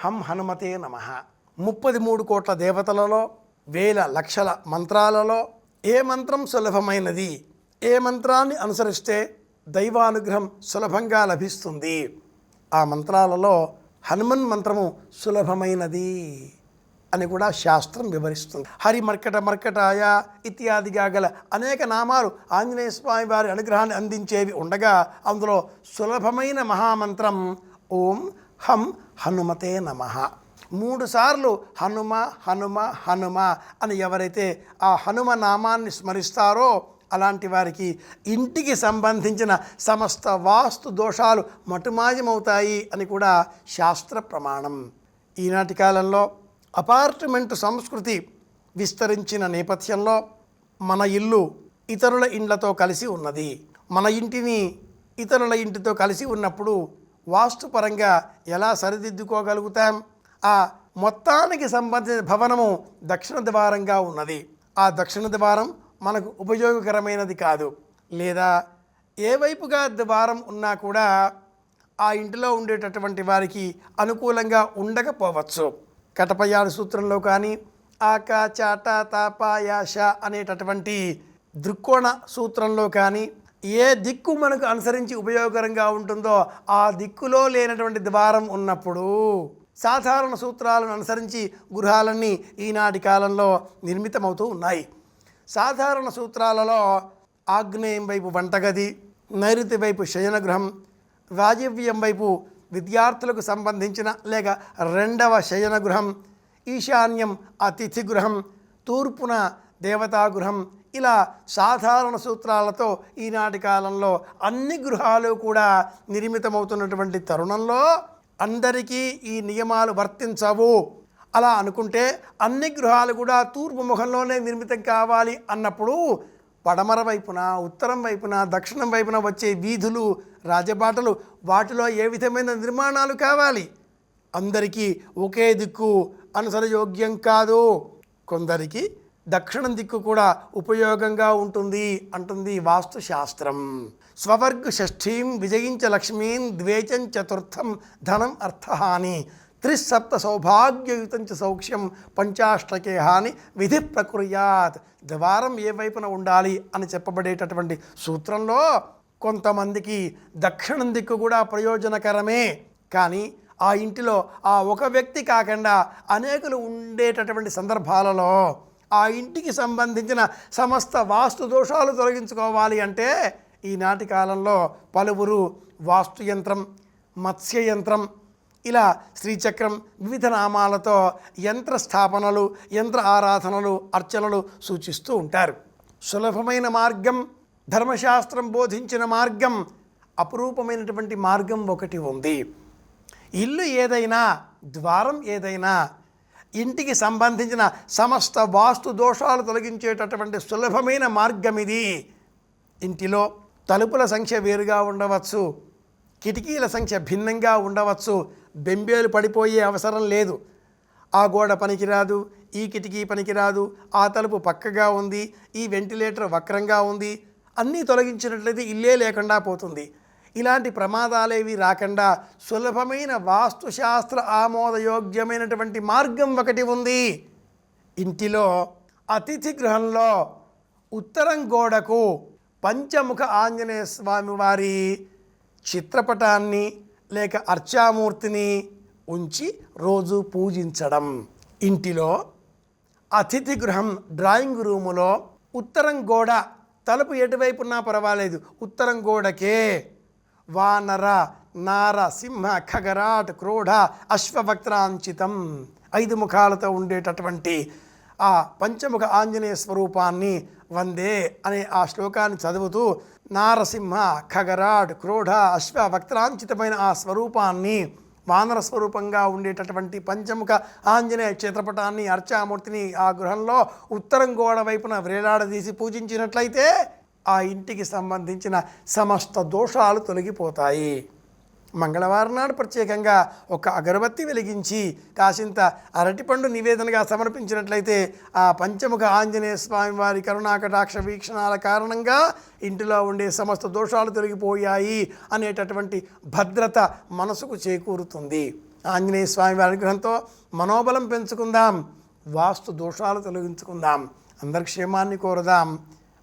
హం హనుమతే నమ. ముప్పది మూడు కోట్ల దేవతలలో వేల లక్షల మంత్రాలలో ఏ మంత్రం సులభమైనది? ఏ మంత్రాన్ని అనుసరిస్తే దైవానుగ్రహం సులభంగా లభిస్తుంది? ఆ మంత్రాలలో హనుమన్ మంత్రము సులభమైనది అని కూడా శాస్త్రం వివరిస్తుంది. హరి మర్కట మర్కటాయ ఇత్యాదిగా గల అనేక నామాలు ఆంజనేయ స్వామి వారి అనుగ్రహాన్ని అందించేవి ఉండగా అందులో సులభమైన మహామంత్రం ఓం హం హనుమతే నమ. మూడుసార్లు హనుమ హనుమ హనుమ అని ఎవరైతే ఆ హనుమ నామాన్ని స్మరిస్తారో అలాంటి వారికి ఇంటికి సంబంధించిన సమస్త వాస్తు దోషాలు మటుమాయమవుతాయి అని కూడా శాస్త్ర ప్రమాణం. ఈనాటి కాలంలో అపార్ట్మెంట్ సంస్కృతి విస్తరించిన నేపథ్యంలో మన ఇల్లు ఇతరుల ఇండ్లతో కలిసి ఉన్నది. మన ఇంటిని ఇతరుల ఇంటితో కలిసి ఉన్నప్పుడు వాస్తుపరంగా ఎలా సరిదిద్దుకోగలుగుతాం? ఆ మొత్తానికి సంబంధించిన భవనము దక్షిణ ద్వారంగా ఉన్నది. ఆ దక్షిణ ద్వారం మనకు ఉపయోగకరమైనది కాదు. లేదా ఏ వైపుగా ద్వారం ఉన్నా కూడా ఆ ఇంటిలో ఉండేటటువంటి వారికి అనుకూలంగా ఉండకపోవచ్చు. కటపయాడు సూత్రంలో కానీ ఆక చాట తాప యాష అనేటటువంటి దృక్కోణ సూత్రంలో కానీ ఏ దిక్కు మనకు అనుసరించి ఉపయోగకరంగా ఉంటుందో ఆ దిక్కులో లేనటువంటి ద్వారం ఉన్నప్పుడు సాధారణ సూత్రాలను అనుసరించి గృహాలన్నీ ఈనాటి కాలంలో నిర్మితమవుతూ ఉన్నాయి. సాధారణ సూత్రాలలో ఆగ్నేయం వైపు వంటగది నైరుతి వైపు శయనగృహం వాజవ్యం వైపు విద్యార్థులకు సంబంధించిన లేక రెండవ శయనగృహం ఈశాన్యం అతిథి గృహం తూర్పున దేవతాగృహం ఇలా సాధారణ సూత్రాలతో ఈనాటి కాలంలో అన్ని గృహాలు కూడా నిర్మితమవుతున్నటువంటి తరుణంలో అందరికీ ఈ నియమాలు వర్తించవు. అలా అనుకుంటే అన్ని గృహాలు కూడా తూర్పు ముఖంలోనే నిర్మితం కావాలి అన్నప్పుడు పడమర వైపున ఉత్తరం వైపున దక్షిణం వైపున వచ్చే వీధులు రాజబాటలు వాటిలో ఏ విధమైన నిర్మాణాలు కావాలి? అందరికీ ఒకే దిక్కు అనుసరయోగ్యం కాదు. కొందరికి దక్షిణం దిక్కు కూడా ఉపయోగంగా ఉంటుంది అంటుంది వాస్తుశాస్త్రం. స్వవర్గ షష్ఠీం విజయించ లక్ష్మీం ద్వేచం చతుర్థం ధనం అర్థహాని త్రిసప్త సౌభాగ్యయుతం చ సౌఖ్యం పంచాష్టకే హాని విధి ప్రకుర్యాత్. ద్వారం ఏ వైపున ఉండాలి అని చెప్పబడేటటువంటి సూత్రంలో కొంతమందికి దక్షిణం దిక్కు కూడా ప్రయోజనకరమే. కానీ ఆ ఇంటిలో ఆ ఒక వ్యక్తి కాకుండా అనేకులు ఉండేటటువంటి సందర్భాలలో ఆ ఇంటికి సంబంధించిన సమస్త వాస్తు దోషాలు తొలగించుకోవాలి అంటే ఈనాటి కాలంలో పలువురు వాస్తు యంత్రం మత్స్య యంత్రం ఇలా శ్రీచక్రం వివిధ నామాలతో యంత్ర స్థాపనలు యంత్ర ఆరాధనలు అర్చనలు సూచిస్తూ ఉంటారు. సులభమైన మార్గం ధర్మశాస్త్రం బోధించిన మార్గం అపురూపమైనటువంటి మార్గం ఒకటి ఉంది. ఇల్లు ఏదైనా ద్వారం ఏదైనా ఇంటికి సంబంధించిన సమస్త వాస్తు దోషాలు తొలగించేటటువంటి సులభమైన మార్గం ఇది ఇంటిలో తలుపుల సంఖ్య వేరుగా ఉండవచ్చు. కిటికీల సంఖ్య భిన్నంగా ఉండవచ్చు. బెంబేలు పడిపోయే అవసరం లేదు. ఆ గోడ పనికిరాదు ఈ కిటికీ పనికిరాదు ఆ తలుపు పక్కగా ఉంది ఈ వెంటిలేటర్ వక్రంగా ఉంది. అన్నీ తొలగించినట్లయితే ఇల్లే లేకుండా పోతుంది. ఇలాంటి ప్రమాదాలేవి రాకుండా సులభమైన వాస్తుశాస్త్ర ఆమోదయోగ్యమైనటువంటి మార్గం ఒకటి ఉంది. ఇంటిలో అతిథి గృహంలో ఉత్తరం గోడకు పంచముఖ ఆంజనేయ స్వామి వారి చిత్రపటాన్ని లేక అర్చామూర్తిని ఉంచి రోజు పూజించడం. ఇంటిలో అతిథి గృహం డ్రాయింగ్ రూములో ఉత్తరం గోడ తలుపు ఎటువైపు ఉన్నా పర్వాలేదు. ఉత్తరం గోడకే వానర నార సింహ ఖగరాట్ క్రోఢ అశ్వభక్త్రాంచితం ఐదు ముఖాలతో ఉండేటటువంటి ఆ పంచముఖ ఆంజనేయ స్వరూపాన్ని వందే అనే ఆ శ్లోకాన్ని చదువుతూ నారసింహ ఖగరాడ్ క్రోఢ అశ్వ వక్త్రాంచితమైన ఆ స్వరూపాన్ని వానర స్వరూపంగా ఉండేటటువంటి పంచముఖ ఆంజనేయ చిత్రపటాన్ని అర్చామూర్తిని ఆ గృహంలో ఉత్తరం గోడ వైపున వేలాడదీసి పూజించినట్లయితే ఆ ఇంటికి సంబంధించిన సమస్త దోషాలు తొలగిపోతాయి. మంగళవారం నాడు ప్రత్యేకంగా ఒక అగరబత్తి వెలిగించి కాసింత అరటిపండు నివేదనగా సమర్పించినట్లయితే ఆ పంచముఖ ఆంజనేయ స్వామి వారి కరుణాకటాక్ష వీక్షణాల కారణంగా ఇంటిలో ఉండే సమస్త దోషాలు తొలగిపోయాయి అనేటటువంటి భద్రత మనసుకు చేకూరుతుంది. ఆంజనేయ స్వామి వారి అనుగ్రహంతో మనోబలం పెంచుకుందాం. వాస్తు దోషాలు తొలగించుకుందాం. అందరి క్షేమాన్ని కోరుదాం.